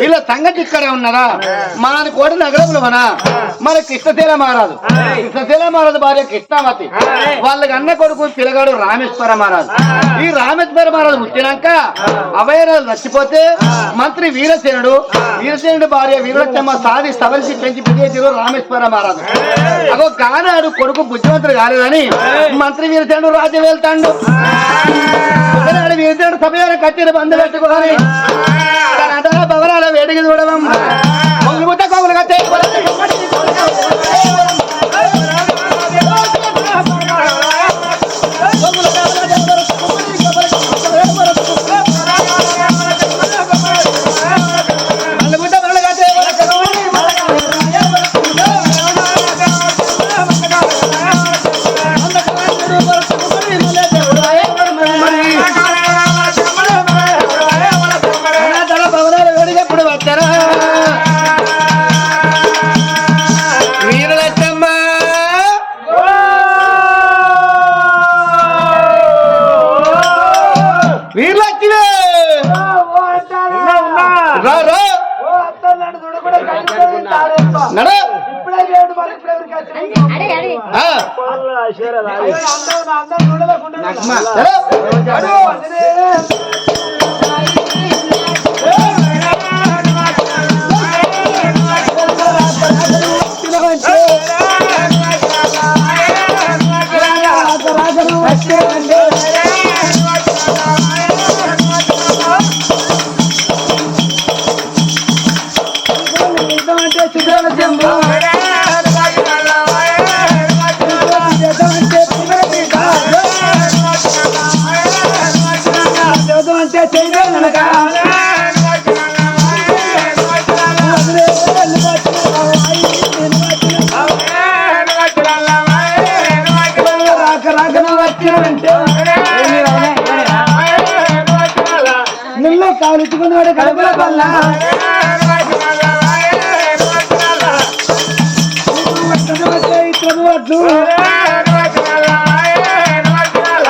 వీళ్ళ సంగతి ఇక్కడే ఉన్నారా మన కోట నగరంలో మన. మన కృష్ణశీల మహారాజు. కృష్ణశీల మహారాజు భార్య కృష్ణావతి. వాళ్ళకి అన్న కొడుకు పిల్లగాడు రామేశ్వర మహారాజు. ఈ రామేశ్వర మహారాజు పుట్టినాక అభయరాజు చచ్చిపోతే మంత్రి వీరసేనుడు వీరసేనుడు భార్య వీరచమ్మ సాది సవలిసి పెంచి విజయతిరు రామేశ్వర మహారాజు. అగో కానాడు కొడుకు బుద్ధిమంతుడు కాలేదని మంత్రి వీరసేనుడు రాజ్యం వెళ్తాడు. వీరసేనుడు సమయాన్ని కట్టిన బంధు పెట్టుకొని. భవనాల వేడికి చూడడం. కొంగులు ముద్ద కొంగులు కట్టే.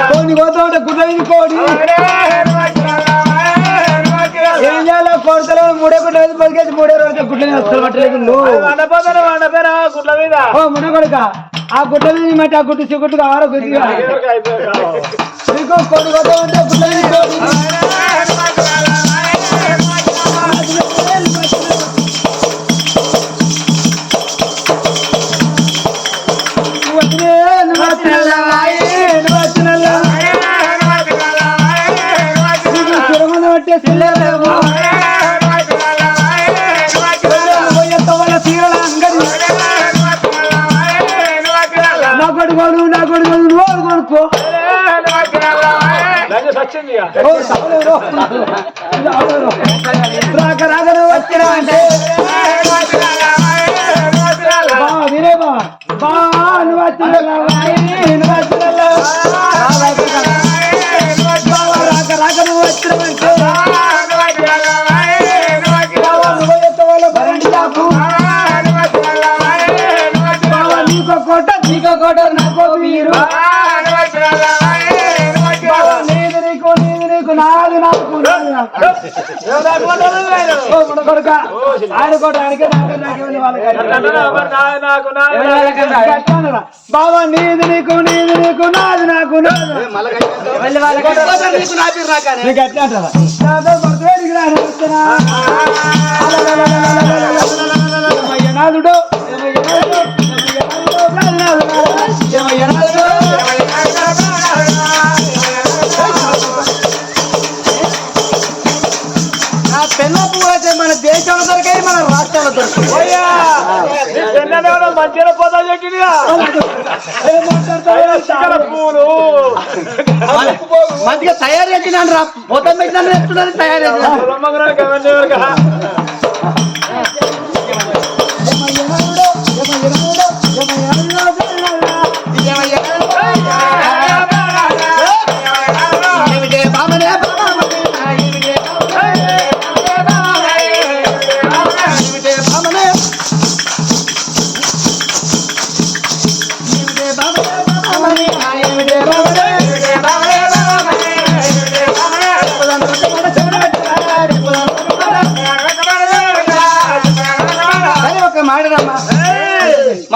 కోడి పోతాడ గుడ్డని కోడి ఏం చేయాలో కోడతలో మూడే గుడ్డ వేసి బతికేసి మూడే రోజు గుడ్డని వస్తారు పట్టలేదు నువ్వు గుడ్ల మీద? ఓ మున కొడుక ఆ మట్టి ఆ గుడ్డు చిగుట్టుగా ఆరో నీకు కోడి రాక రాక నువ్వు వచ్చిన కోట నీకో కోట నాకో మీరు నీది నీకు నీది నీకు నాది నాకు నాది నాకు ఓ మన కొడుక ఆయన కోట ఆయనకే నీది నీకు నీది నీకు నాది నాకు నాది నాకు. నీకు మంచిగా పోతా? చికెన్ పూలు మంచిగా తయారు చేసినాను రా మొత్తం పెట్టినాను తయారు చేసినాను.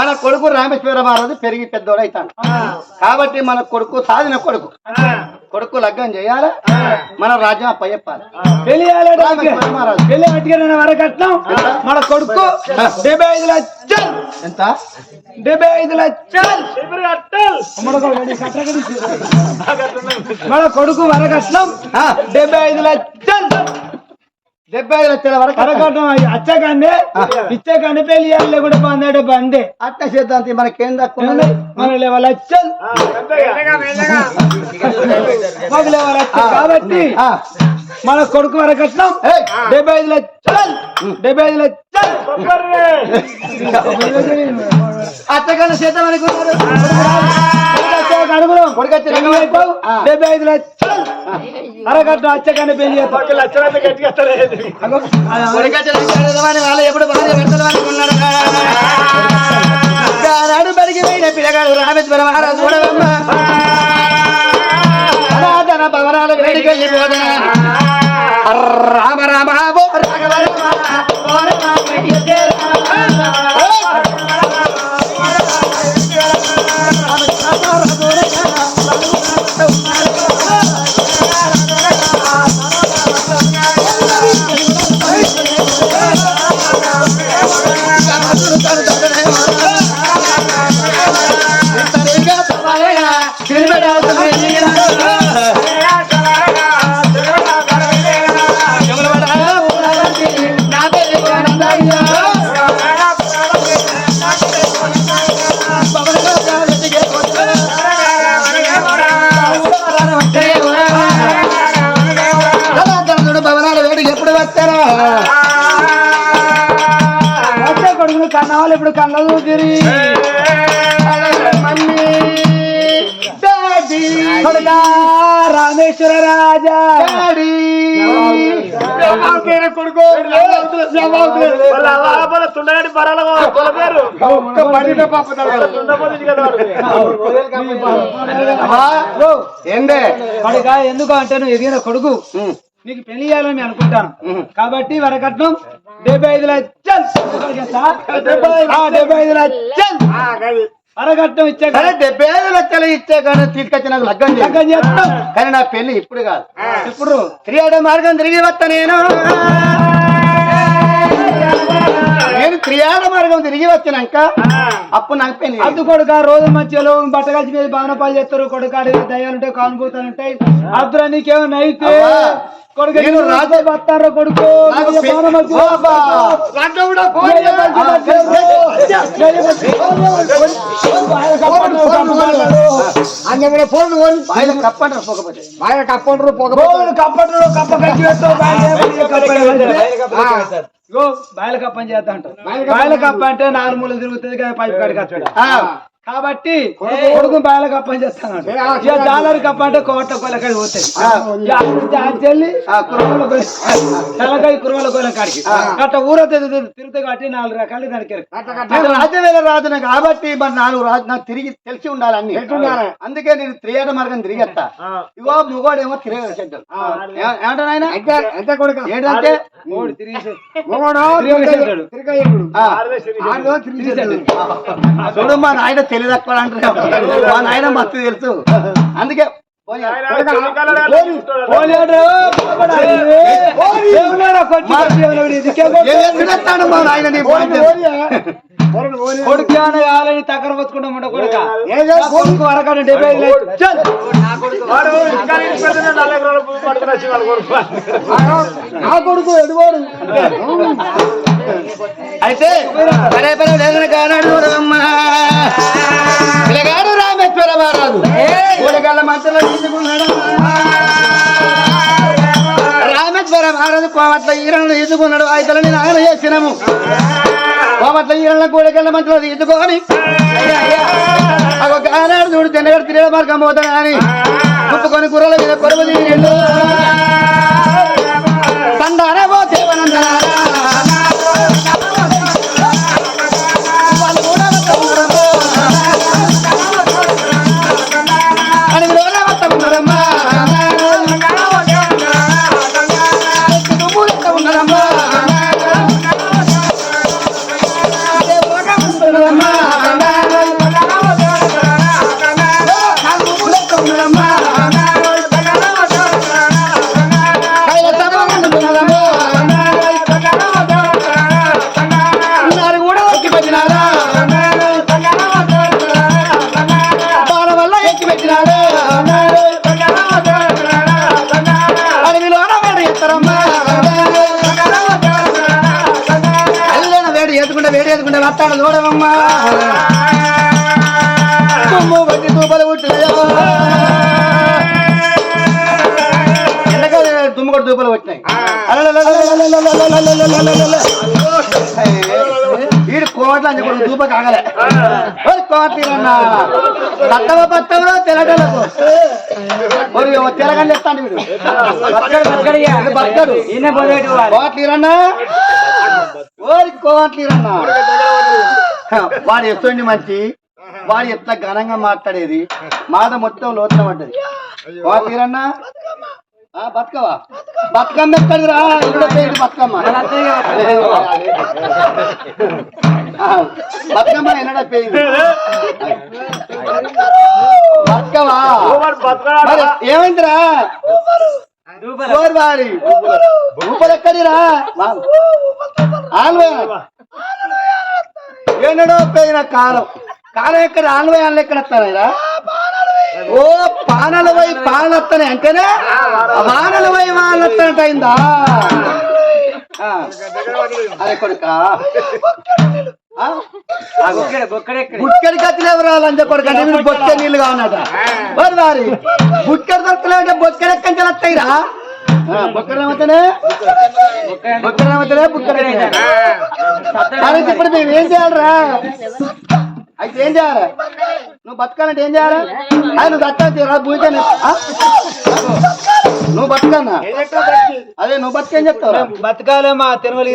మన కొడుకు రామేశ్వర మహారాజు పెరిగి పెద్దోడు అవుతాడు. కాబట్టి మన కొడుకు సాధిన కొడుకు. కొడుకు లగ్గం చేయాలి? మన రాజ్యం అప్పయ్యప్పాలి పెళ్ళి చేయాలంటే రామేశ్వర మహారాజు. పెళ్ళి వరకట్నం. మన కొడుకు డెబ్బై ఐదు లక్షలు. ఎంత? డెబ్బై ఐదు లక్షలు. మన కొడుకు కట్టకడి మన కొడుకు వరకట్నం. ఆ, డెబ్బై ఐదు లక్షలు. డెబ్బై ఐదు లక్షల వరకు వరకట్నం అచ్చకండి ఇచ్చకండి పెళ్ళి చేయాలి బందే. అట్ట సిద్ధాంతి మనకేం తక్కువ? మన లేవ లక్షలు మాకు కాబట్టి ఆ, మన కొడుకు వరకట్నం ఏయ్, డెబ్బై ఐదు లక్షలు డెబ్బై ఐదు లక్షలు అట్టకన్నా చేద్దాం అనుకున్నారు డెబ్బై ఐదు లక్షలు. పెళ్ళి. కొడుకొచ్చి రంగం అయిపోవు. వాళ్ళు ఎప్పుడు భార్య భర్తలు అనుకున్నారు. ఆనాడు బడికి పోయిన పిల్లగాడు రామేశ్వర మహారాజు చూడవమ్మ. అనాథన భవనాలు వేడికెళ్ళిపోదా రామ రామ రాఘవ తిరిగి. కొడుకా రామేశ్వర రాజా. కొడుకు తుండగడి పరాల పేరు. ఎందుకు అంటే నువ్వు ఎదిగిన కొడుకు? నీకు పెళ్ళి చేయాలని నేను అనుకుంటాను. కాబట్టి వరకట్నం డెబ్బై ఐదు లక్షలు డెబ్బై ఐదు లక్షలు. వరకట్నం ఇచ్చే సరే డెబ్బై ఐదు లక్షలు ఇచ్చే కానీ తీసుకొచ్చి నాకు లగ్గం. లగ్గం చేస్తాం. కానీ నా పెళ్ళి ఇప్పుడు కాదు. ఇప్పుడు. తిరిగాడ మార్గం తిరిగి వస్తా నేను. నేను త్రియాడ మార్గం తిరిగి వచ్చినాక అప్పుడు నాకు పెళ్ళి. అద్దు కొడుక రోజు మంచిగా బట్టగలిసి మీద బాగా పాలు చేస్తారు. కొడుకాడి దయ్యాలు ఉంటాయి కానుభూతాలు ఉంటాయి అద్దురా నీకేమైనా అయితే నేను రాజు- వస్తారా కొడుకు కూడా ఫోన్ ఆయన కప్పంటారు పోకపోతే కప్పట్లు కప్ప కట్టి ఇగో బాయల కప్ప అని చేస్తా అంటారు బాయల కప్ప అంటే నాలుగు మూలలు తిరుగుతుంది కదా పైపు ఆ, కాబట్టి కొడుకు బాయల కప్ప అని చేస్తాను జాలరి కప్ప అంటే కోట్ల కొలకాడి పోతాయి. తెలకాయ కురవల కోలం కాడికి. అట్ట ఊర తిరుగుతాయి కాబట్టి నాలుగు రకాలు నేను రాజ్యవేల రాజున కాబట్టి మరి నాలుగు రాజు నాకు తిరిగి తెలిసి ఉండాలి అన్ని. అందుకే నేను త్రియాడ మార్గం తిరిగేస్తా. ఇగో మొగోడేమో తిరగడు ఏమంటారు ఆయన? ఏంటంటే? మూడు తిరిగి ఆ, తిరిగి చూడు మా నాయన తెలియదు అక్కడ అంటారు మా నాయన మస్తు తెలుసు. అందుకే నీ? కొడుకు కావాలని తగ్గర పోసుకుంటామంట కొడుక. కొడుకు వరకంటే డెబ్బై ఐదు లక్షలు. వాడు ఇంకా ఇంటి పెద్దనే నాలుగు గల మధ్యలో ఈదుకున్నాడు? రామేశ్వర మహారాజు కోమట్ల ఈరణను ఈదుకున్నాడు. ఆయతలని నాయన చేసినాము. కోమట్ల ఈరణ కూడగల్ల మధ్యలో ఈదుకొని. ఒక ఆనాడు చూడు జనగడ తిరిగిన మార్గం పోతాడు అని కుప్పుకొని గుర్రల మీద కొరవ తీరిండు కొట్టి తూపలు వచ్చినాయి వీడు కోట్ల అని చెప్పి దూప కాగలే. కోట్లన్నా. బత్తవ బత్తవలో తెలగలకు. మరి తెలగండి ఎత్తాను వీడు. వీడు బతకడు కోట్లీరన్నా ఓరి కోట్లీరన్నా వాడు ఎత్తండి మంచి. వాడు ఎట్లా ఘనంగా మాట్లాడేది. మాద మొత్తం లోతున పడ్డది. కోట్లీరన్నా బతుకవా బతుకమ్మ. ఎక్కడికి రా? ఇక్కడ పేరు బతుకమ్మ. బతుకమ్మ. ఎన్నడ పేరు బతుకవా ఏమైందిరా? వారి రూపాయలు ఎక్కడిరా ఆన్వయ ఏనాడో పోయిన కాలం. కాలం ఎక్కడ? ఆన్వయాలు ఎక్కడ వస్తారా ఓ పానల పోయి పానలు వస్తాయి అంటేనే? వానల పోయి వాళ్ళు వస్తానంట అయిందా అరే కొడుక. గుక్కడి కత్తిలు ఎవరు లంచ కొడుకు అంటే మీరు బొక్క నీళ్ళు కావన్నట మరి వారి. గుక్కడి దొరకలేదంటే బొక్కలు ఎక్కడి వస్తాయిరా? బొక్కడు బొక్కడు బుక్కడు ఇప్పుడు మేము ఏం చేయాలరా? అయితే ఏం చేయాలి? నువ్వు బతకాలంటే ఏం చేయాలి? అది నువ్వు బతకాలి రా భూజాన్ని నువ్వు బతకన్నా అదే నువ్వు బతికేం చెప్తావు? బతకాలే మా తిరుమల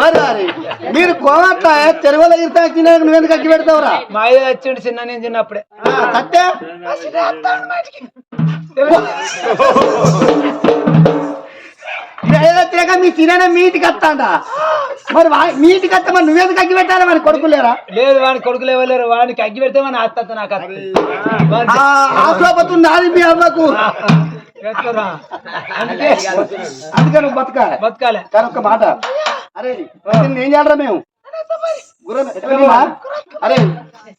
మరి మరి కోవట్ల చెరువుల ఇరుతా నువ్వు ఎందుకు అగ్గి పెడతావురా? మా అయ్య వచ్చిండు చిన్న నేను చిన్నప్పుడే. సత్య తిరగ మీ తిన మీటికి వస్తాండ మరి వా- మీటికి వస్తే మరి నువ్వెందుకు అగ్గి పెట్టాలి మరి కొడుకులేరా? లేదు వాడిని కొడుకులు ఇవ్వలేరు వాడికి అగ్గి పెడితే మన ఆస్తి నాకు. వాడిని ఆశ్రపతుంది నాది మీ అమ్మకు. అందుకే. నువ్వు బతకాలి. బతకాలే. కానీ ఒక్క మాట. అరే నిన్ను ఏం చేయాలరా మేము? అరే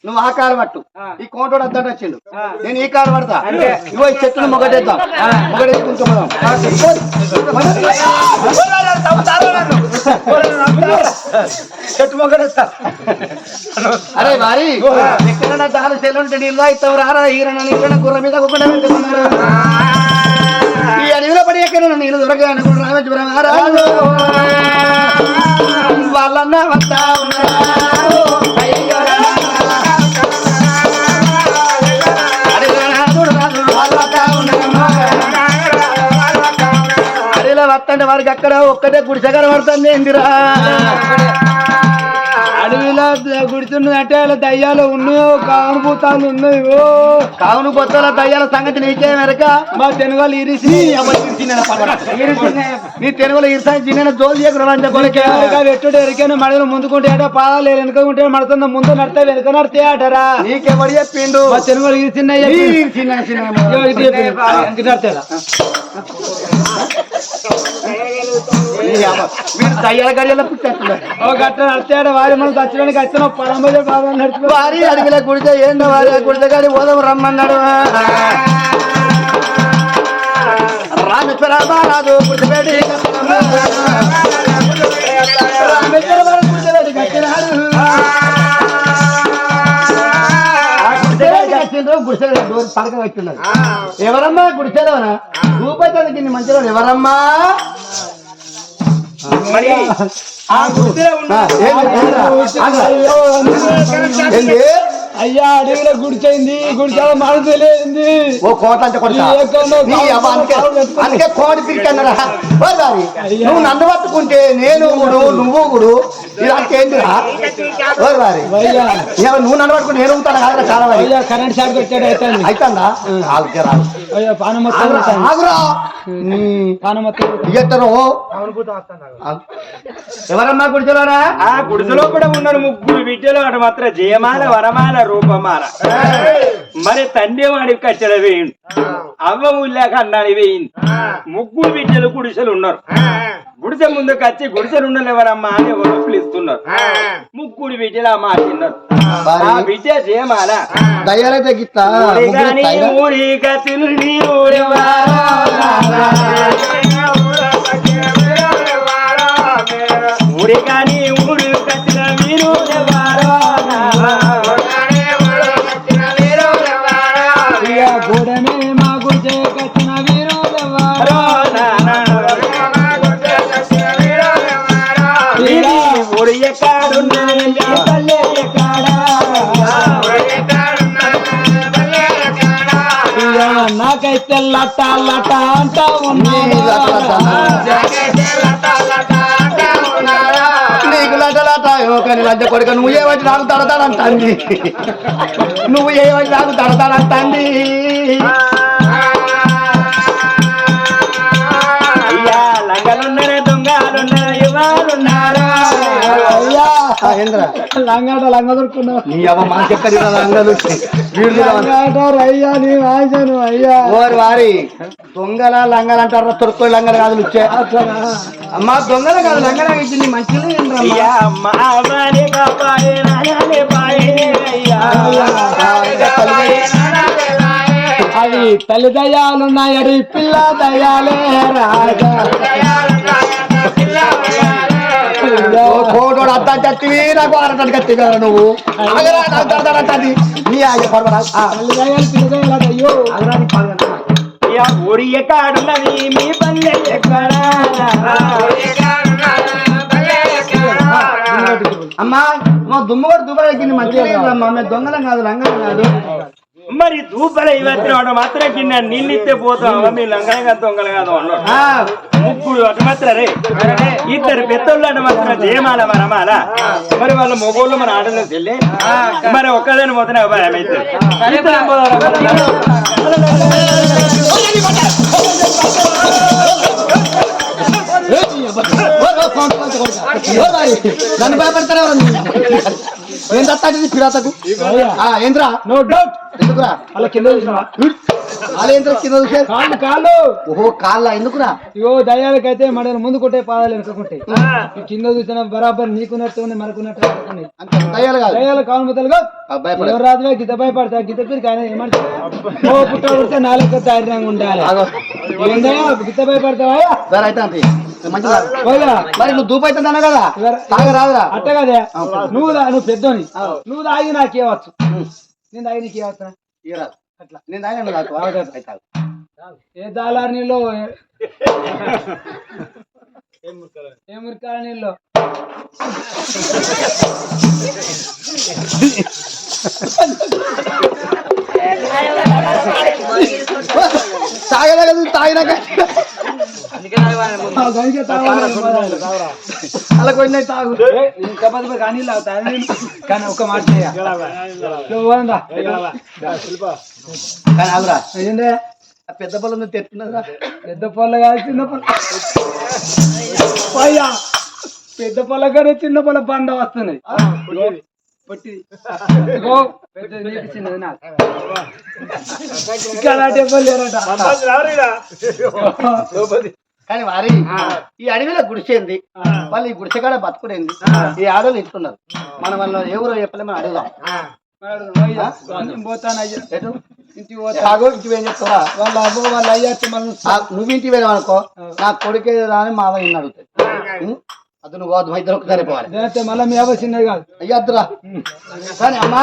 నువ్వు ఆ కారు పట్టు. ఈ కోటోడు అద్దట వచ్చిండు నేను ఈ కారు పడతా. ఇగో ఈ చెట్టును మొగటేద్దాం చెట్టు మొగ్గడేస్తా అరే మరి ఎక్కడ దాని సెల్లుంటే నీళ్ళు ఇస్తావు రారా ఈరన ఇక్కడ గుర్ర మీద ఈ అడవిలో పడి ఎక్కడ నీళ్ళు దొరక అనుకుంటు రామేశ్వరం వాళ్ళన్న వస్తా వస్తంటే వారికి అక్కడ ఒక్కటే గుడిసెగర పడుతుంది ఏందిరా అడవిలో గుడిచున్నది అంటే అలా దయ్యాలు ఉన్నాయో కానుభూతాలు ఉన్నాయి ఓ కావును కొత్తల దయ్యాల సంగతి నీకే మెరక మా తెనుగోలు ఇరిసి నీ తెలుగులో ఇర్సాయి చిన్న జోలు చేయకుండా కొలికే ఎరికైనా మడలు ముందుకుంటే ఆట పాదాలు వెనుకుంటే మడుతున్న ముందు నడితే వెనుక నడితే ఆటరా నీకెవడు చెప్పిండు మా తెనుగోలు ఇరిసిన్నాయి ఈ వీడు దయ్యాల గడియల నడితే వారి మనం దచ్చడానికి వచ్చిన పొలం మీద బాగా నడిచిపో వారి అడిగిన గుడితే ఏంటో వారి గుడితే గాడి ఓదం రమ్మన్నాడు. రామేశ్వర రామేశ్వర డోర్ పడక ఎవరమ్మా గుడిసెలోనా? రూపాయి కింద మంచిలో ఎవరమ్మా? మరి ఆ గుర్తులే? అయ్యా అడవిలో గుడిచైంది. గుడిచాల మనసు లేయింది ఓ కోట అంటే అవ్వ అందుకే కోడి పిరికి అన్నారా నువ్వు నన్ను పట్టుకుంటే నేను గుడు నువ్వు గుడు ఇలాంటి నువ్వు నన్ను నేను ఉంటాను కాదురా చాలా అయ్యా కరెంట్ షాక్ వచ్చాడు అయితే అయితుందా ఆగుకే రాదు అయ్యా పానం మొత్తం ఆగురా, కొడతాను. ఆగురా. నీ పానం మొత్తం కొడతాను. ఇయ్యత్తరు ఎవరమ్మా ఆ గుడిసెలో కూడా ఉన్నారు ముగ్గురు. విద్యలు అటు మాత్రం జయమాల వరమాల రూపమాల. మరి తండ్రి వాడి కట్టెల వేయండి. అవ్వ ఊళ్ళాక అన్నాడు వేయింది ముగ్గురు విద్యలు గుడిసెలు ఉన్నారు. గుడిసె ముందుకు వచ్చి గుడిసెలు ఉండలు ఎవరమ్మా అని ఎవరు పిలుస్తున్నారు. ముగ్గురు విద్యలు ఆ మాటిన్నారు ఆ? ఊరి నీ ఊరు లట లట అంటా నీకు లట లట. నీకు కానీ లజ్జ కొడుక నువ్వు ఏ వచ్చి నాకు తడతానంటాంది నువ్వు ఏ వచ్చి నాకు తడతానంటాంది లంగాట లంగ దొరుకున్నావు. నీ అవ్వ మనకెక్కడి రంగలు వీడు లంగాట అయ్యా నీ ఆశను అయ్యా. ఓరి వారి దొంగల లంగలు అంటారు? తొడుక్కోయి లంగలు కాదు వచ్చే అమ్మా దొంగల కాదు లంగల ఇచ్చింది మంచిది అయ్యా అవి తల్లి దయాలున్నాయడి పిల్ల దయాలే రాజా. కోటోడు అత్త కత్తివి నాకు ఆరటానికి కత్తి కదా నువ్వు? తడతానంటది నీ ఆగే ఒడియ కాడున్నది మీ పల్లె అమ్మా మా దుమ్ము కూడా దుబాయ్ ఎక్కింది మంచిగా మేము దొంగలం కాదు లంగలం కాదు. మరి దూపల ఇవత్తిన మాత్రం కింద నీళ్ళిస్తే పోతావా? మీ లంగనగా దొంగలు కాదు అన్నాడు. ఆ, ముగ్గురు అటు మాత్రం రే. ఇద్దరు పెద్దోళ్ళు అటు మాత్రం జయమాల వరమాల. మరి వాళ్ళ మొగోళ్ళు మన ఆడలో చెల్లి మరి ఒక్కదాని పోతే భయం అయితే ఇద్దరం. పోదాం. నన్ను భయపెడతారా ఏం తత్తాది పిరాతకు. ఆ, ఏంద్రా? నో డౌట్ ఎందుకురా? అలా కింద చూసినావా కింద చూసే కాళ్ళు కాళ్ళు ఓహో కాళ్ళ ఎందుకురా? ఇగో దయాలకైతే మనల్ని ముందు కొట్టే పాదాలు వెనుకుంటాయి కింద చూసిన బరాబర్ నీకున్నట్టు ఉంది మనకున్నట్టు అంత దయ్యాలు కాదు. దయాలు కావాలి మొదలుగా ఎవరు రాదువే గిత భయపడతా గిత పేరు కానీ ఏమంటే ఓ పుట్ట నాలుగు ధైర్యంగా ఉండాలి. ఏందయ్యా భయపడతావా? సరే అయితే అంతే మరి నువ్వు దూపు కదా? తాగ రాదురా అట్ట కదే. నువ్వు నువ్వు పెద్దోని. నువ్వు దాగి నాకు ఇవ్వచ్చు నేను దాగి నీకు ఇవ్వచ్చా ఇయ్యరాదు. అట్లా. నేను తాగాను నాకు అయితే తాగు. ఏ దాలార్ నీళ్ళు? ఏ మురికాల? నీళ్ళు? తాగినాక ఆ తాగినాక అలా కొన్ని తాగు ఏ, ఇంకా పది కానీ నీళ్ళు కానీ ఒక మాట చేయ. కానీ ఏందే పెద్ద పొలం తెట్టున్నదా పెద్ద పొల్ల కాదు చిన్న పొల్ల పెద్ద పొల కానీ చిన్న పొల బండ వస్తున్నాయి పొట్టిది నీకు. చిన్నది నాకు లేరట. కానీ వారి ఈ అడవిలో గుడిసేంది. వాళ్ళు ఈ గుడిసె కాడ బతుకునేంది ఈ ఆడోళ్ళు ఇస్తున్నారు మనం వాళ్ళ ఎవరో చెప్పలే మనం అడుగుదాం. పోతాను అయ్యా? ఎటు? ఇంటికి పోతా. తాగో ఇంటికి ఏం చెప్తావా? వాళ్ళ అవ్వ వాళ్ళ అయ్యా వచ్చి మనం ఆ, నువ్వు ఇంటికి వెళ్ళావు అనుకో నా కొడుకే అని మా అవ్వ నువ్వు పోదు, మా ఇద్దరు ఒకసారి పోవాలి మళ్ళీ మీ అవ్వ చిన్నది కాదు. అయ్యా అద్దురా. కానీ అమ్మా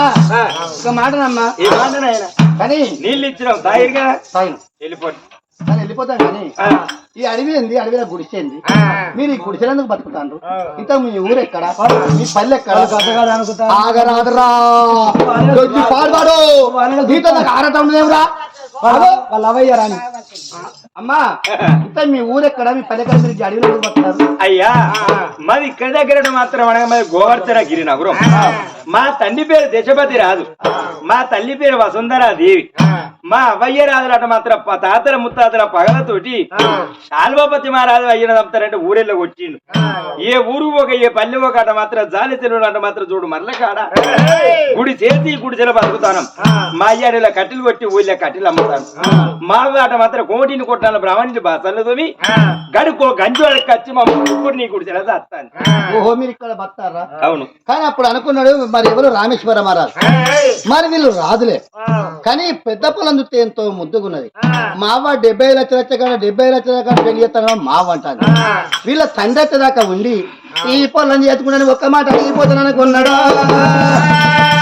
ఒక మాటనమ్మా ఈ మాట. నాయన కానీ నీళ్ళు ఇచ్చినాం తాగిరిగా తాగిన. వెళ్ళిపోండి. కానీ వెళ్ళిపోతాం కానీ ఈ అడవి ఏంది? అడవిలో గుడిసేంది? మీరు ఈ గుడిసెలందుకు బతుకుతాండ్రు? ఇంత మీ ఊరు ఎక్కడ? మీ పల్లె ఎక్కడ? ఆగరాదురా. పాడువాడు నీతో నాకు ఉండదేవురా వాళ్ళ రాని అమ్మా ఇంత మీ ఊరు ఎక్కడ మీ పల్లె ఎక్కడ మీరు ఈ అడవిలో అయ్యా మాది ఇక్కడ దగ్గర మాత్రం అనగా మాది గోవర్ధన గిరి నగరం. మా తండ్రి పేరు దశపతి రాదు. మా తల్లి పేరు వసుంధరా దేవి. మా అవ్వయ్య రాజులట మాత్రం తాతల ముత్తాతల పగలతోటి శాల్వాపతి మహారాజు అయ్యన తప్పుతారంటే ఊరెళ్ళ వచ్చిండు ఏ ఊరు ఒక ఏ పల్లె ఒక అట మాత్రం జాలి తెలుగు అట మాత్రం చూడు మరల కాడ గుడి చేసి గుడిసెల బతుకుతాను. మా అయ్యాడిలో కట్టెలు కొట్టి ఊళ్ళో కట్టెలు అమ్ముతాను మా అట మాత్రం కోటిని కొట్టాలి బ్రాహ్మణి బాసలు తోమి గడుకో గంజోళ్ళకి వచ్చి మా ముగ్గురు నీ గుడిసెల చేస్తాను ఓహో మీరు ఇక్కడ బతారా అవును. కానీ అప్పుడు అనుకున్నాడు మరి ఎవరు రామేశ్వర మహారాజు? మరి వీళ్ళు రాదులే కానీ పెద్ద పొలం చూస్తే ఎంతో ముద్దుగున్నది. మావ డెబ్బై లక్షల కాడ డెబ్బై లక్షల కాడ పెళ్ళి చేస్తాను మావ అంటాను వీళ్ళ తండ్రి వచ్చేదాకా ఉండి ఈ పొలం చేసుకున్నాను ఒక్క మాట అడిగిపోతాను అనుకున్నాడు?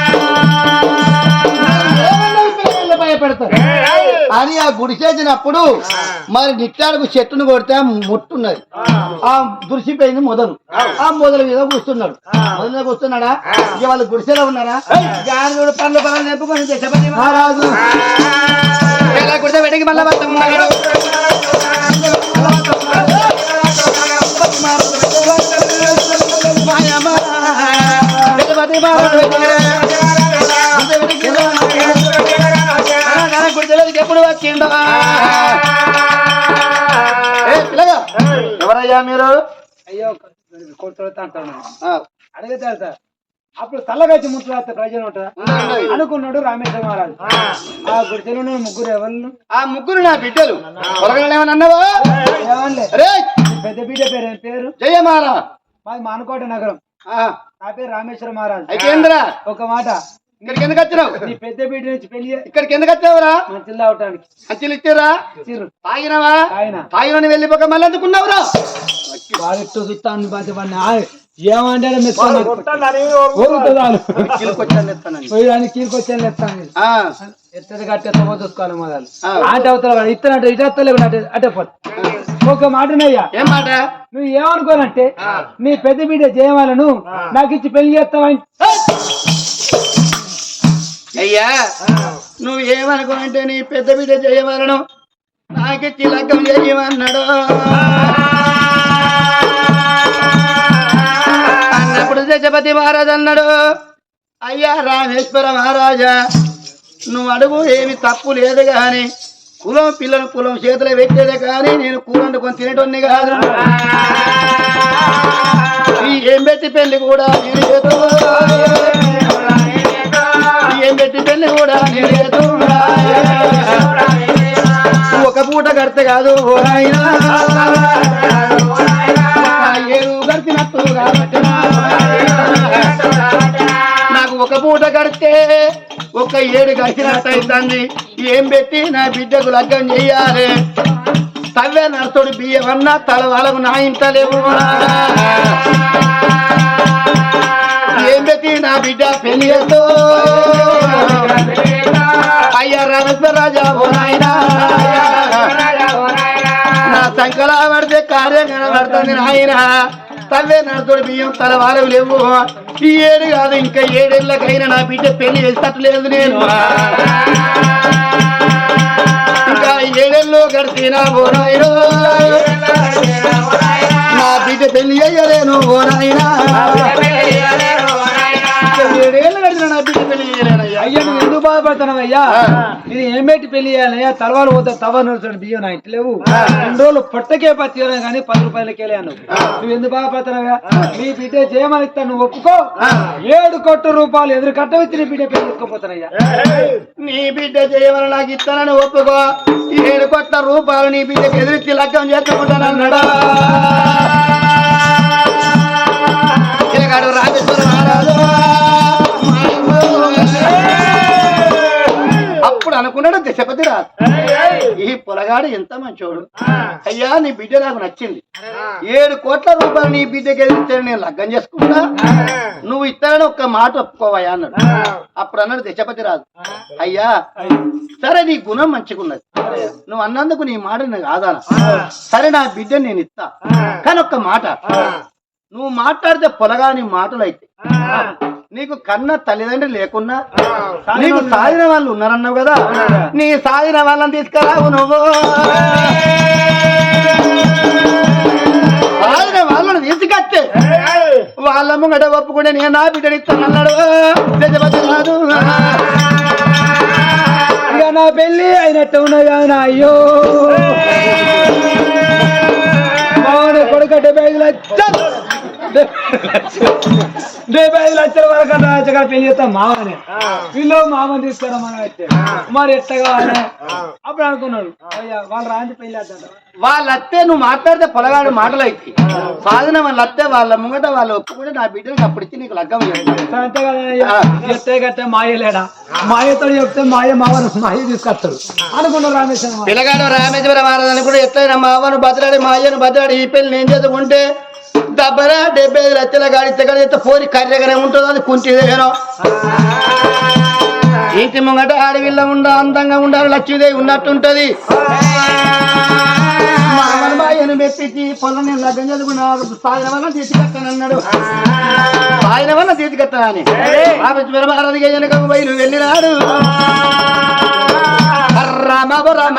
భయపెడతారు అని ఆ గుడి చేసినప్పుడు మరి నిట్టాడుకు చెట్టును కొడితే ఆ ముట్టున్నది. ఆ. దురిసిపోయింది మొదలు. ఆ. మొదలు మీద కూర్చున్నాడు. మొదలు మీద కూర్చున్నాడా? ఇక వాళ్ళు గుడిసెలో ఉన్నారా? జానుడు పనులు పనులు నింపుకొని దశపతి మహారాజు. గుడిసె మళ్ళా మాయమ్మ, ఎప్పుడు వచ్చిండో? ఎవరయ్యా మీరు? అయ్యో కొడుతా అంటాను ఆ, అడిగితే సార్ అప్పుడు చల్లగచ్చి ముట్లాడితే ఉండండి. అనుకున్నాడు రామేశ్వర మహారాజు. ఆ. గుడిసెలో ఉన్న ముగ్గురు ఎవరు ఆ ముగ్గురు నా బిడ్డలు. అన్నావా? పెద్ద బిడ్డ పేరు ఏం పేరు? జయమాల మాది మానుకోట నగరం. నా పేరు రామేశ్వర మహారాజు. అయిపోయిందిరా ఒక మాట. ఇక్కడికి ఎందుకు వచ్చినావు? నీ పెద్ద బిడ్డ నుంచి పెళ్ళి ఇక్కడికి ఎందుకు వచ్చావురా మంచిది అవటానికి అంచెలు ఇచ్చారా? చిరు తాగినావా? తాగినని వెళ్ళిపోక మళ్ళీ ఎందుకున్నావురా చూస్తాను. పోయడానికి ఎత్తాను ఎత్తది కట్టి చూసుకోవాలి మొదలు. ఆ. ఆట అవతల ఇత్తనట్టు ఇటు వస్తలేవు అటే అటే పోతు ఒక మాటనయ్యా ఏం మాట? నువ్వు ఏమనుకోనంటే నీ పెద్ద బిడ్డ జయమాలను నాకు ఇచ్చి పెళ్ళి చేస్తావని అయ్యా నువ్వు ఏమనుకుంటే నీ పెద్ద బిడ్డ చేయవలను నాకిచ్చి లగ్గం చేయమన్నాడు. అన్నప్పుడు దశపతి మహారాజ్ అన్నాడు అయ్యా రామేశ్వర మహారాజా నువ్వు అడుగు ఏమి తప్పు లేదు గాని కులం పిల్లలు కులం చేతిలో పెట్టేదే కానీ నేను కూర కొని తినేటోని కాదు. ఈ ఏం పెట్టి పెళ్ళి కూడా నేను చేతులు. ఏం పెట్టి పెళ్ళి కూడా నేను ఒక పూట కడితే కాదు ఏడు నాకు ఒక పూట కడితే ఒక ఏడు గడిచినట్టు అవుతుంది ఏం పెట్టి నా బిడ్డకు లగ్గం చెయ్యాలి తవ్వే నరతుడు బియ్యం అన్నా తల వాళ్ళకు నా ఇంట లేవు. ఏం పెట్టి నా బిడ్డ పెళ్ళి చేస్తూ అయ్యా రామేశ్వర రాజా ఓ నాయనా. నా సంకల పడితే కార్యం కనబడుతుంది నాయన. తవ్వే నరతుడు బియ్యం తల వాళ్ళకు లేవు. ఈ ఏడు కాదు ఇంకా ఏడేళ్ళకైనా నా బిడ్డ పెళ్ళి చేసేటట్లేదు నేను. ఇంకా ఏడేళ్ళు గడిచినా ఓ నాయనో. నా బిడ్డ పెళ్ళి అయ్యలేను ఓ నాయనా. ఏడేళ్ళు గడిచిన నా బిడ్డ పెళ్ళి చేయలేనయ్యా. అయ్యా నువ్వు ఎందుకు బాధపడుతున్నావయ్యా? ఇది ఏం పెట్టి పెళ్ళి చేయాలయ్యా తలవారు పోతే తవ నడుచుడు బియ్యం నా ఇంటి లేవు. రెండు రోజులు పొట్టకే పత్తి కానీ పది రూపాయలకే నువ్వు నువ్వు ఎందుకు బాధపడుతున్నావా నీ బిడ్డ చేయమని ఇస్తా నువ్వు ఒప్పుకో. ఏడు కోట్ల రూపాయలు ఎదురు కట్టవచ్చి నీ బిడ్డ పెళ్ళి చేసుకోపోతానయ్యా నీ బిడ్డ చేయమని నాకు ఇస్తానని ఒప్పుకో. ఏడు కోట్ల రూపాయలు నీ బిడ్డకి ఎదురించి లగ్గం చేసుకుంటానన్నాడా పిల్లగాడు రామేశ్వర మహారాజు. అనుకున్నాడు దశపతి రాజు ఈ పొలగాడు ఎంత మంచోడు. అయ్యా నీ బిడ్డ నాకు నచ్చింది. ఏడు కోట్ల రూపాయలు నీ బిడ్డకి ఎదిరిస్తే నేను లగ్గం చేసుకుంటా? నువ్వు ఇస్తానని ఒక్క మాట ఒప్పుకోవయ్యా అన్నాడు. అప్పుడు అన్నాడు దశపతి రాజు అయ్యా సరే నీ గుణం మంచిగున్నది. నువ్వు అన్నందుకు నీ మాట నాకు ఆదాన సరే నా బిడ్డ నేను ఇస్తా. కానీ ఒక్క మాట. నువ్వు మాట్లాడితే పొలగాని మాటలు అయితే నీకు కన్న తల్లిదండ్రులు లేకున్నా నీకు సాధిన వాళ్ళు ఉన్నారన్నావు కదా. నీ సాధిన వాళ్ళని తీసుకురావు నువ్వు. సాధిన వాళ్ళని తీసుకొస్తే వాళ్ళ ముంగట ఒప్పుకుంటే నేను నా బిడ్డని ఇస్తాను అన్నాడు గజపతి రాజు ఇక నా పెళ్ళి అయినట్టు నా అయ్యో. కొడుకు డెబ్బై ఐదు లక్షలు. డెబ్బై ఐదు లక్షల వరకు పెళ్ళి చేస్తాం మామని. వీళ్ళు మామని తీసుకురా మనం అయితే మరి ఎట్ట కావాలి? అప్పుడు అనుకున్నాడు. అయ్యా వాళ్ళు రాంచి పెళ్ళి చేద్దాం. వాళ్ళ అత్తే నువ్వు మాట్లాడితే పొలగాడు మాటలు అయితే సాధన వాళ్ళ అత్తే వాళ్ళ ముంగట వాళ్ళు ఒప్పుకుంటే నా బిడ్డకి అప్పుడు ఇచ్చి నీకు లగ్గం అంతే కదా చెప్తే గట్టే మాయ లేడా? మాయతో చెప్తే మాయ మావను మాయ తీసుకొస్తాడు. అనుకున్నాడు రామేశ్వరం పిల్లగాడు రామేశ్వర మహారాజు కూడా ఎట్లయినా మా అవ్వను బతలాడి మా అయ్యను బతలాడి ఈ పెళ్ళి నేను చేత ఉంటే డబ్బర డెబ్బై ఐదు లక్షల గాడి తెగడ చేత పోరి కర్రెగానే ఉంటుంది అది కుంటిదేనో ఇంటి ముంగట అడవిలో ఉండ అందంగా ఉండాలి లక్ష్మీదేవి ఉన్నట్టుంటది. ఉంటుంది పొలం నేను లగ్నం చదువుకున్నా సాగిన వల్ల వల్ల తీర్చికట్టానని మహారాజు వెళ్ళినాడు. రామ రామ